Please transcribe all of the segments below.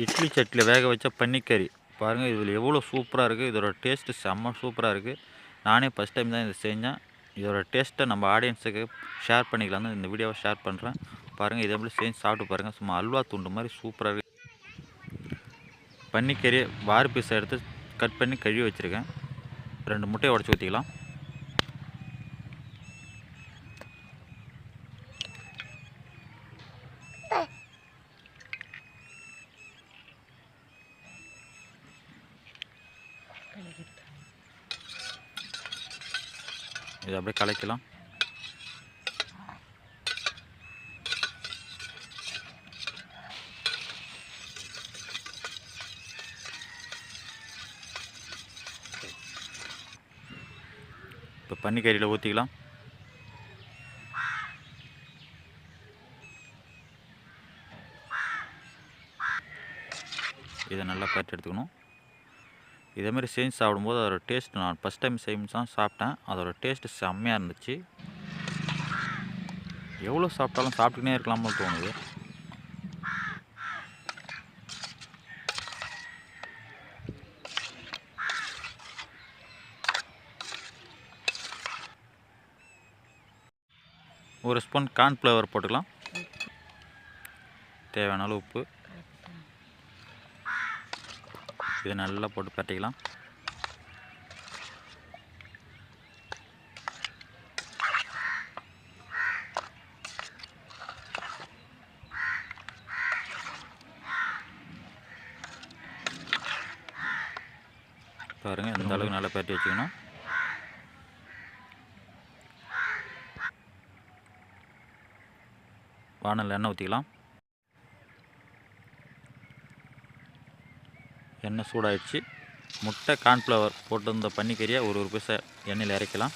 இட்லி சட்டியில் வேக வச்ச பன்னிக்கறி. பாருங்கள் இதில் எவ்வளோ சூப்பராக இருக்குது. இதோட டேஸ்ட்டு செம்ம சூப்பராக இருக்குது. நானே ஃபஸ்ட் டைம் தான் இதை செஞ்சேன். இதோட டேஸ்ட்டை நம்ம ஆடியன்ஸுக்கு ஷேர் பண்ணிக்கலாம் இந்த வீடியோவை ஷேர் பண்ணுறேன் பாருங்கள் இதே மாதிரி செஞ்சு சாப்பிட்டு பாருங்கள் சும்மா அல்வா துண்டு மாதிரி சூப்பராக இருக்குது. பன்னிக்கறி வாரி பீஸை எடுத்து கட் பண்ணி கழுவி வச்சுருக்கேன். ரெண்டு முட்டையை உடச்சி ஊற்றிக்கலாம் இதை அப்படியே கலைக்கலாம். இப்போ பன்னிக்கறியில் ஊற்றிக்கலாம். இதை நல்லா பரட்டி எடுத்துக்கணும். இதேமாரி செஞ்சு சாப்பிடும்போது அதோடய டேஸ்ட் நான் ஃபஸ்ட் டைம் செய்யும் தான் சாப்பிட்டேன். அதோடய டேஸ்ட்டு செம்மையாக இருந்துச்சு. எவ்வளோ சாப்பிட்டாலும் சாப்பிட்டுக்கினே இருக்கலாம்னு தோணுது. ஒரு ஸ்பூன் கார்ன்ஃப்ளவர் போட்டுக்கலாம். தேவையான அளவு உப்பு. இதை நல்லா போட்டு பரட்டிக்கலாம். பாருங்கள் இந்த அளவுக்கு நல்லா பரட்டி வச்சுக்கணும். வானல் எண்ணெய் ஊற்றிக்கலாம் எண்ணெய் சூடாயிடுச்சு. முட்டை கார்ன்ஃப்ளவர் போட்டிருந்த பன்னிக்கறியை ஒரு ஒரு பீஸை எண்ணெயில் இறக்கலாம்.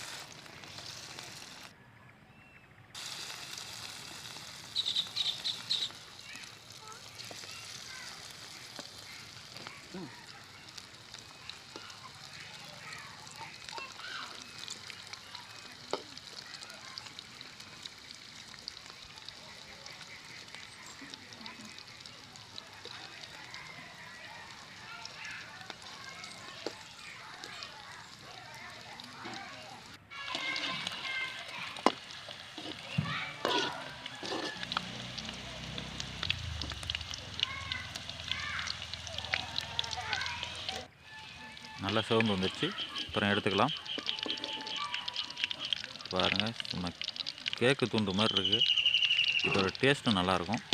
நல்லா சிவந்து வந்துடுச்சு அப்புறம் எடுத்துக்கலாம். பாருங்கள் சும்மா கேக்கு துண்டு மாதிரி இருக்குது இதோட டேஸ்ட்டும் நல்லாயிருக்கும்.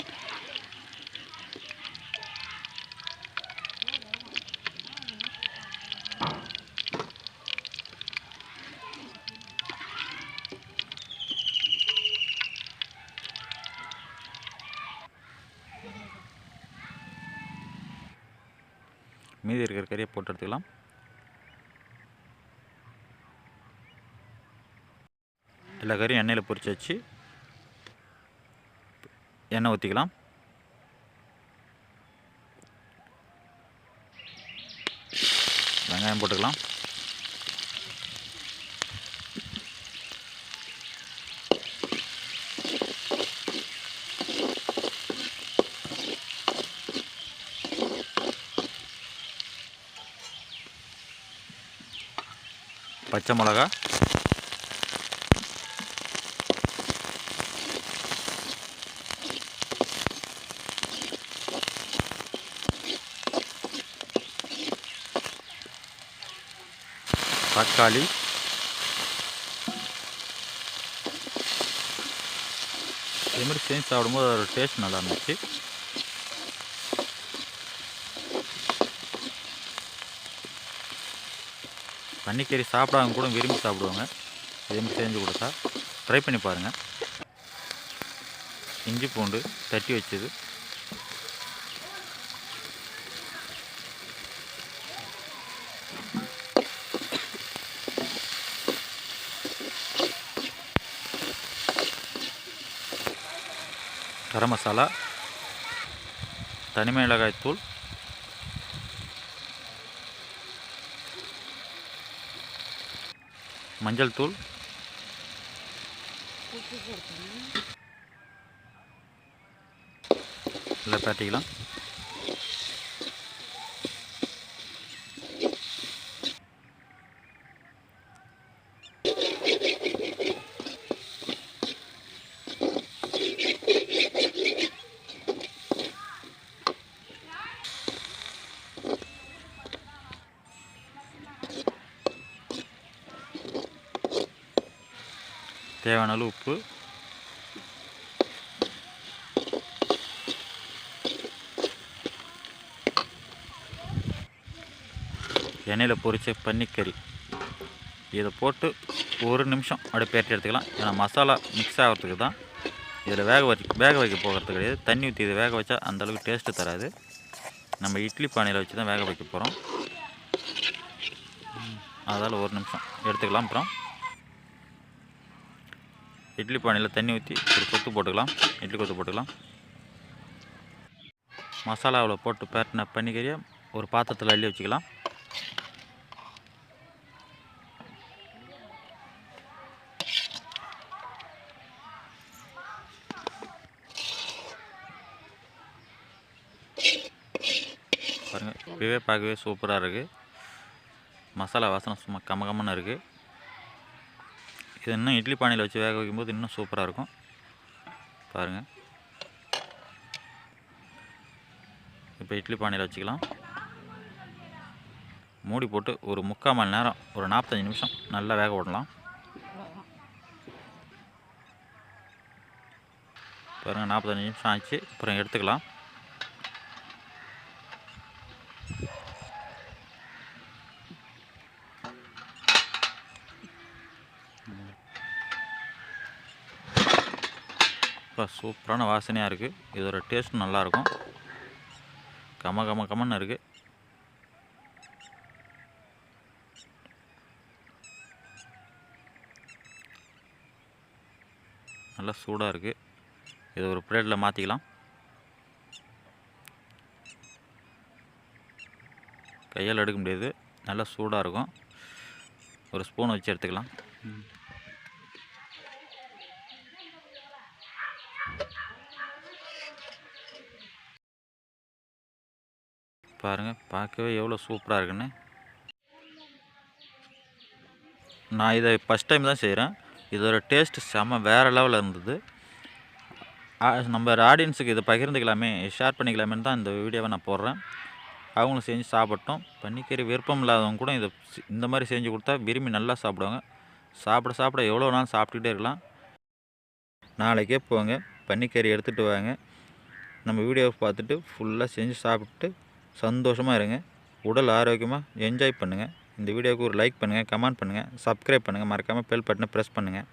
மீதி இருக்கிற கறியை போட்டு எடுத்துக்கலாம். எல்லா கறியும் எண்ணெயில் பொறிச்சு வச்சு எண்ணெய் ஊற்றிக்கலாம் வெங்காயம் போட்டுக்கலாம். பச்சை மிளகா தக்காளி. இதே மாதிரி செஞ்சு சாப்பிடும்போது அதோட டேஸ்ட் நல்லா இருந்துச்சு. பன்னிக்கறி சாப்பிடாம கூட விரும்பி சாப்பிடுவாங்க. இதே மாதிரி செஞ்சு கொடுத்தா. ட்ரை பண்ணி பாருங்கள் இஞ்சி பூண்டு தட்டி வச்சது. கரம் மசாலா தனி மிளகாய்த்தூள் மஞ்சள் தூள். இல்லை பார்த்திக்கலாம் தேவையான அளவு உப்பு. எண்ணெயில் பொரிச்ச பன்னிக்கறி. இதை போட்டு ஒரு நிமிஷம் அப்படியே பேட்டி எடுத்துக்கலாம். ஏன்னா மசாலா மிக்ஸ் ஆகிறதுக்கு தான் இதில் வேக வச்சு வேக வைக்க போகிறது கிடையாது. தண்ணி ஊற்றி இதை வேக வச்சா அந்தளவுக்கு டேஸ்ட்டு தராது. நம்ம இட்லி பானையில் வச்சு தான் வேக வைக்க போகிறோம் அதால் ஒரு நிமிஷம் எடுத்துக்கலாம் அப்புறம். இட்லி பானையில் தண்ணி ஊற்றி ஒரு கொத்து போட்டுக்கலாம். இட்லி கொத்து போட்டுக்கலாம். மசாலாவில் போட்டு பேட்டின பன்னிக்கறியை ஒரு பாத்திரத்தில் அள்ளி வச்சுக்கலாம். பாருங்கள் இப்போவே பார்க்கவே சூப்பராக இருக்குது மசாலா வாசனை சும்மா கமகமன்னு இருக்குது இது இன்னும் இட்லி பானையில் வச்சு வேக வைக்கும்போது இன்னும் சூப்பராக இருக்கும். பாருங்கள் இப்போ இட்லி பானையில் வச்சுக்கலாம். மூடி போட்டு ஒரு முக்கால் மணி நேரம் ஒரு நாற்பத்தஞ்சு நிமிஷம் நல்லா வேக விடலாம். பாருங்கள் நாற்பத்தஞ்சு நிமிஷம் ஆச்சு. அப்புறம் எடுத்துக்கலாம். இப்போ சூப்பரான வாசனையாக இருக்குது இதோட டேஸ்ட் நல்லாயிருக்கும் கம கம கமன்னு இருக்குது நல்லா சூடாக இருக்குது இது ஒரு பிளேட்டில் மாற்றிக்கலாம் கையால் எடுக்க முடியாது. நல்லா சூடாக இருக்கும். ஒரு ஸ்பூன் வச்சு எடுத்துக்கலாம். பாருங்கள் பார்க்கவே எவ்வளோ சூப்பராக இருக்குன்னு. நான் இதை ஃபஸ்ட் டைம் தான் செய்கிறேன் இதோட டேஸ்ட் செம வேறு லெவலில் இருந்தது. நம்ம ஆடியன்ஸுக்கு இதை பகிர்ந்துக்கலாமே ஷேர் பண்ணிக்கலாமேன்னு தான் இந்த வீடியோவை நான் போடுறேன். அவங்களும் செஞ்சு சாப்பிட்டோம். பன்னிக்கறி விருப்பம் இல்லாதவங்க கூட இதை இந்த மாதிரி செஞ்சு கொடுத்தா விரும்பி நல்லா சாப்பிடுவாங்க. சாப்பிட சாப்பிட எவ்வளோ நாள் சாப்பிட்டுக்கிட்டே இருக்கலாம். நாளைக்கே போங்க பன்னிக்கறி எடுத்துகிட்டு வாங்க. நம்ம வீடியோவை பார்த்துட்டு ஃபுல்லாக செஞ்சு சாப்பிட்டு சந்தோஷமாக இருங்க. உடல் ஆரோக்கியமாக என்ஜாய் பண்ணுங்கள் இந்த வீடியோவுக்கு ஒரு லைக் பண்ணுங்கள் கமெண்ட் பண்ணுங்கள் சப்ஸ்கிரைப் பண்ணுங்கள் மறக்காமல் பெல் பட்டனை ப்ரெஸ் பண்ணுங்கள்